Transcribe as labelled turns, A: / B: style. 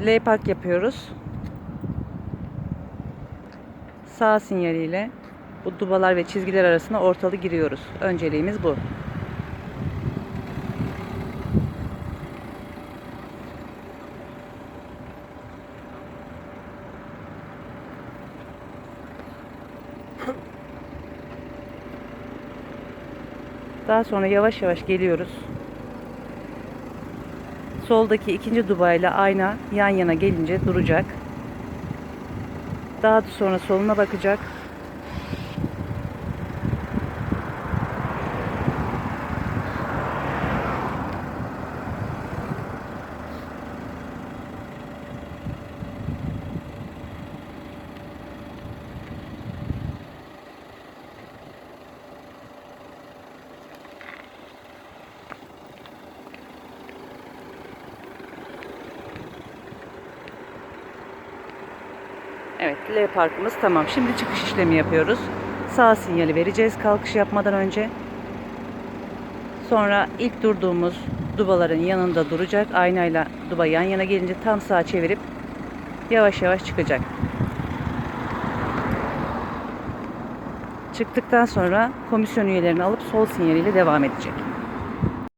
A: L park yapıyoruz. Sağ sinyaliyle bu dubalar ve çizgiler arasına ortalı giriyoruz. Önceliğimiz bu. Daha sonra yavaş yavaş geliyoruz. Soldaki ikinci dubayla ayna yan yana gelince duracak. Daha sonra soluna bakacak. Evet, L parkımız tamam. Şimdi çıkış işlemi yapıyoruz. Sağ sinyali vereceğiz kalkış yapmadan önce. Sonra ilk durduğumuz dubaların yanında duracak. Aynayla duba yan yana gelince tam sağa çevirip yavaş yavaş çıkacak. Çıktıktan sonra komisyon üyelerini alıp sol sinyaliyle devam edecek.